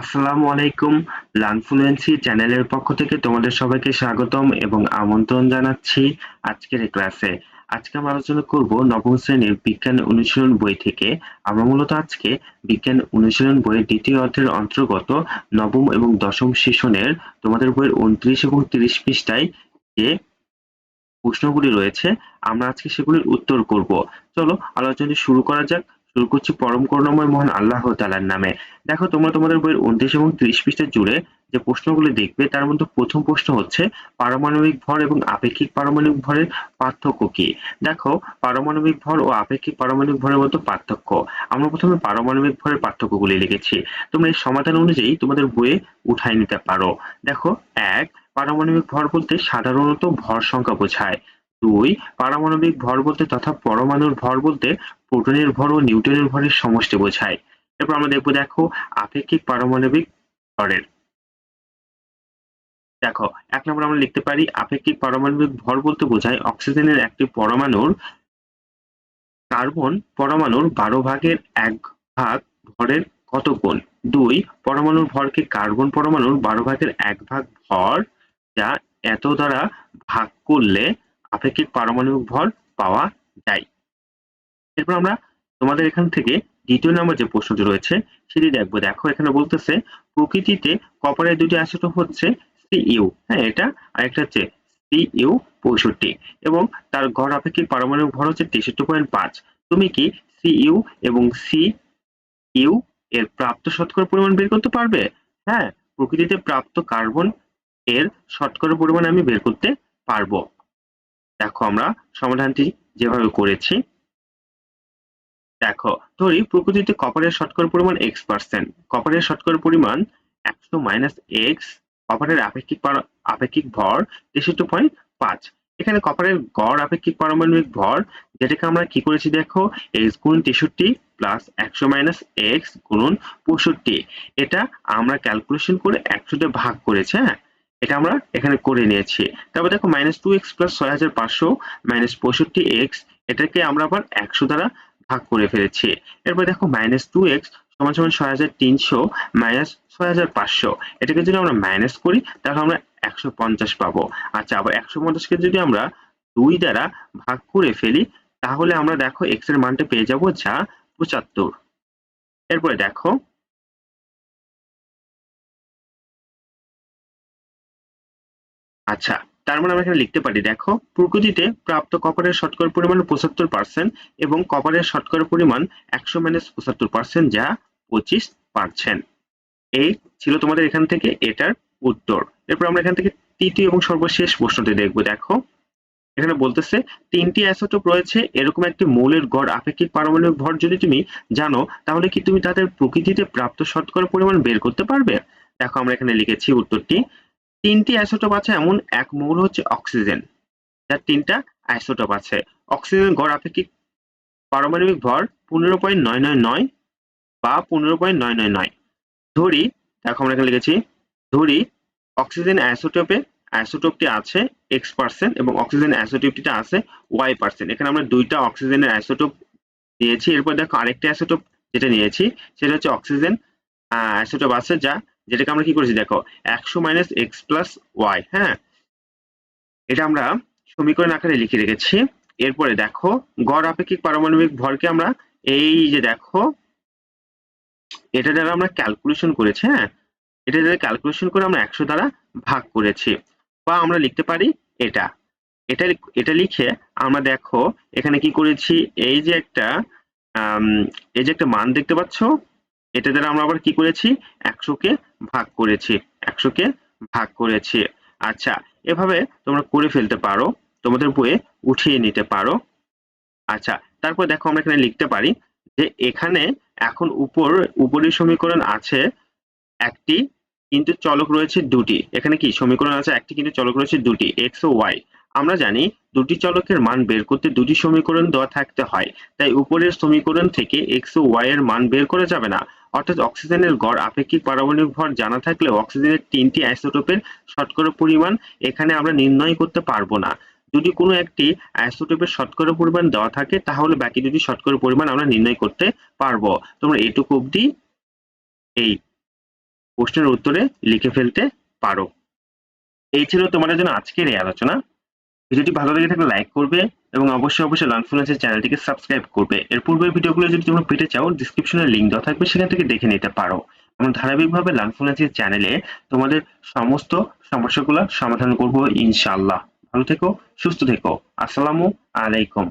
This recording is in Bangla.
আসসালামু আলাইকুম লার্নফ্লুয়েন্সি চ্যানেলের পক্ষ থেকে তোমাদের সবাইকে স্বাগতম এবং আমন্ত্রণ জানাচ্ছি আজকের ক্লাসে। আজকে আমরা আলোচনা করব নবম শ্রেণির বিজ্ঞান অনুশীলন বই থেকে। আমরা মূলত আজকে বিজ্ঞান অনুশীলন বইয়ের দ্বিতীয় অধ্যায়ের অন্তর্গত নবম এবং দশম সেশনের তোমাদের বইয়ের উনত্রিশ এবং তিরিশ পৃষ্ঠায় যে প্রশ্নগুলি রয়েছে, আমরা আজকে সেগুলির উত্তর করব। চলো আলোচনা শুরু করা যাক। শুরু করছি পরম করুণাময় মহান আল্লাহ তাআলার নামে। দেখো, তোমরা তোমাদের বইয়ের উনত্রিশ এবং ত্রিশ পৃষ্ঠা জুড়ে যে প্রশ্নগুলি দেখবে, তার মধ্যে প্রথম প্রশ্ন হচ্ছে, পারমাণবিক ভর এবং আপেক্ষিক পারমাণবিক ভরের পার্থক্য কি? দেখো, পারমাণবিক ভর ও আপেক্ষিক পারমাণবিক ভরের মধ্যে পার্থক্য। আমরা প্রথমে পারমাণবিক ভরের পার্থক্যগুলি লিখেছি। তোমরা এই সমাধান অনুযায়ী তোমাদের বইয়ে উঠাই নিতে পারো। দেখো, এক, পারমাণবিক ভর বলতে সাধারণত ভর সংখ্যা বোঝায়। দুই, পারমাণবিক ভর বলতে তথা পরমাণুর ভর বলতে প্রোটনের ভর ও নিউটনের ভরের সমষ্টি বোঝায়। এরপর আমরা দেখব, দেখো, আপেক্ষিক পারমাণবিক ভরের। দেখো, এক নম্বর আমরা লিখতে পারি, আপেক্ষিক পারমাণবিক ভর বলতে বোঝায় অক্সিজেনের একটি পরমাণুর কার্বন, পরমাণুর বারো ভাগের এক ভাগ ভরের কত গুণ দুই, পরমাণুর ভরকে কার্বন পরমাণুর বারো ভাগের এক ভাগ ভর যা এত দ্বারা ভাগ করলে আপেক্ষিক পারমাণবিক ভর পাওয়া যায়। এরপর আমরা তোমাদের এখান থেকে দ্বিতীয় নম্বর যে প্রশ্নটি রয়েছে, সেটি দেখব। দেখো, এখানে বলতেছে, প্রকৃতিতে কপারের দুটি আইসোটোপ হচ্ছে সিইউ। হ্যাঁ এটা আর একটা হচ্ছে সিইউ পঁয়ষট্টি। এবং তার গড় আপেক্ষিক পারমাণবিক ভর হচ্ছে তেষট্টি পয়েন্ট পাঁচ। তুমি কি সিইউ এবং সি ইউ এর প্রাপ্ত শতকরা পরিমাণ বের করতে পারবে? হ্যাঁ প্রকৃতিতে প্রাপ্ত কার্বন এর শতকরা পরিমাণ আমি বের করতে পারব। দেখো আমরা সমাধানটি যেভাবে করেছি, দেখো, ধরি প্রকৃতিতে কপারের শতকরা পরিমাণ এক্স পার্সেন্ট কপারের শতকরা পরিমাণ একশো মাইনাস এক্স কপারের আপেক্ষিক আপেক্ষিক ভর তেষট্টি পয়েন্ট পাঁচ। এখানে কপারের গড় আপেক্ষিক পারমাণবিক ভর, যেটাকে আমরা কি করেছি দেখো এক্স গুণ তেষট্টি প্লাস একশো মাইনাস এক্স গুণন পঁয়ষট্টি। এটা আমরা ক্যালকুলেশন করে একশোতে ভাগ করেছি হ্যাঁ? এটা আমরা এখানে করে নিয়েছি। তারপর দেখো মাইনাস টু এক্স প্লাস ছয় হাজার পাঁচশো মাইনাস পঁয়ষট্টি এক্স এটাকে আমরা আবার একশো দ্বারা ভাগ করে ফেলেছি। এরপর দেখো মাইনাস টু এক্স সমান সমান ছয় হাজার তিনশো মাইনাস ছয় হাজার পাঁচশো, এটাকে যদি আমরা মাইনাস করি, তাহলে আমরা একশো পঞ্চাশ পাবো। আচ্ছা আবার একশো পঞ্চাশকে যদি আমরা দুই দ্বারা ভাগ করে ফেলি, তাহলে আমরা দেখো এক্সের মানটা পেয়ে যাব যা পঁচাত্তর। এরপরে দেখো আচ্ছা তার মানে আমরা এখানে লিখতে পারি, দেখো, প্রকৃতিতে প্রাপ্ত কপারের শতকরা পরিমাণ পঁচাত্তর পার্সেন্ট এবং কপারের শতকরা পরিমাণ একশো মাইনাস পঁচাত্তর পার্সেন্ট যা পঁচিশ পার্সেন্ট এই ছিল তোমাদের এখান থেকে এটার উত্তর। এরপর আমরা এখান থেকে তৃতীয় এবং সর্বশেষ প্রশ্নটি দেখব, দেখো। এখানে বলতেছে, তিনটি অ্যাসোটোপ রয়েছে, এরকম একটি মৌলের গড় আপেক্ষিক পারমাণবিক ভর যদি তুমি জানো, তাহলে কি তুমি তাদের প্রকৃতিতে প্রাপ্ত শতকরা পরিমাণ বের করতে পারবে? দেখো, আমরা এখানে লিখেছি উত্তরটি তিনটি আইসোটোপ আছে, এমন এক মৌল হচ্ছে অক্সিজেন। যার তিনটা আইসোটোপ আছে। অক্সিজেন গড় আপেক্ষিক পারমাণবিক ভর পনেরো পয়েন্ট নয় নয় নয় বা পনেরো পয়েন্ট নয় নয় নয়। ধরি, দেখো আমরা এখানে লিখেছি, ধরি অক্সিজেন আইসোটোপে আইসোটোপটি আছে এক্স পার্সেন্ট এবং অক্সিজেন আইসোটোপটিটা আছে ওয়াই পার্সেন্ট এখানে আমরা দুইটা অক্সিজেনের আইসোটোপ নিয়েছি। এরপর দেখো আরেকটা আইসোটোপ যেটা নিয়েছি, সেটা হচ্ছে অক্সিজেন আইসোটোপ আছে যা যেটাকে আমরা কি করেছি, দেখো, একশো মাইনাস এক্স প্লাস ওয়াই হ্যাঁ? এটা আমরা সমীকরণ আকারে লিখে রেখেছি। এরপরে দেখো, গড় আপেক্ষিক পারমাণবিক ভরকে আমরা এই যে দেখো, এটা দ্বারা আমরা ক্যালকুলেশন করেছি হ্যাঁ? এটা দ্বারা ক্যালকুলেশন করে আমরা একশো দ্বারা ভাগ করেছি। বা আমরা লিখতে পারি এটা। এটা এটা লিখে আমরা দেখো, এখানে কি করেছি, এই যে একটা এই যে একটা মান দেখতে পাচ্ছ এটা দ্বারা আমরা আবার কি করেছি? একশোকে ভাগ করেছি। একশোকে ভাগ করেছি। আচ্ছা এভাবে তোমরা করে ফেলতে পারো। তোমাদের বইয়ে উঠিয়ে নিতে পারো। আচ্ছা তারপর দেখো আমরা এখানে লিখতে পারি যে এখানে এখন উপর, উপরের সমীকরণ আছে একটি, কিন্তু চলক রয়েছে দুটি। এখানে কি? সমীকরণ আছে একটি, কিন্তু চলক রয়েছে দুটি এক্স ও ওয়াই আমরা জানি দুটি চলকের মান বের করতে দুটি সমীকরণ দেওয়া থাকতে হয়, তাই উপরের সমীকরণ থেকে এক্স ও ওয়াই এর মান বের করা যাবে না। অর্থাৎ অক্সিজেনের গড় আপেক্ষিক পারমাণবিক ভর জানা থাকলেও অক্সিজেনের তিনটি আইসোটোপের শতকরা পরিমাণ এখানে আমরা নির্ণয় করতে পারব না। যদি কোনো একটি আইসোটোপের শতকরা পরিমাণ দেওয়া থাকে, তাহলে বাকি দুটি শতকরা পরিমাণ আমরা নির্ণয় করতে পারব। তোমরা এটুকু অবধি এই প্রশ্নের উত্তরে লিখে ফেলতে পারো। এই ছিল তোমাদের জন্য আজকের এই আলোচনা। ভিডিওটি ভালো লেগে থাকলে লাইক করবে এবং অবশ্যই অবশ্যই লানফুলেন্সের চ্যানেলটিকে সাবস্ক্রাইব করবে। এর পূর্বের ভিডিওগুলো যদি তোমরা পেতে চাও ডিসক্রিপশনে লিঙ্ক দেওয়া থাকবে, সেখান থেকে দেখে নিতে পারো। এবং ধারাবাহিকভাবে লানফুলেন্সের চ্যানেলে তোমাদের সমস্ত সমস্যাগুলো সমাধান করব ইনশাল্লাহ ভালো থেকো, সুস্থ থেকো। আসসালামু আলাইকুম।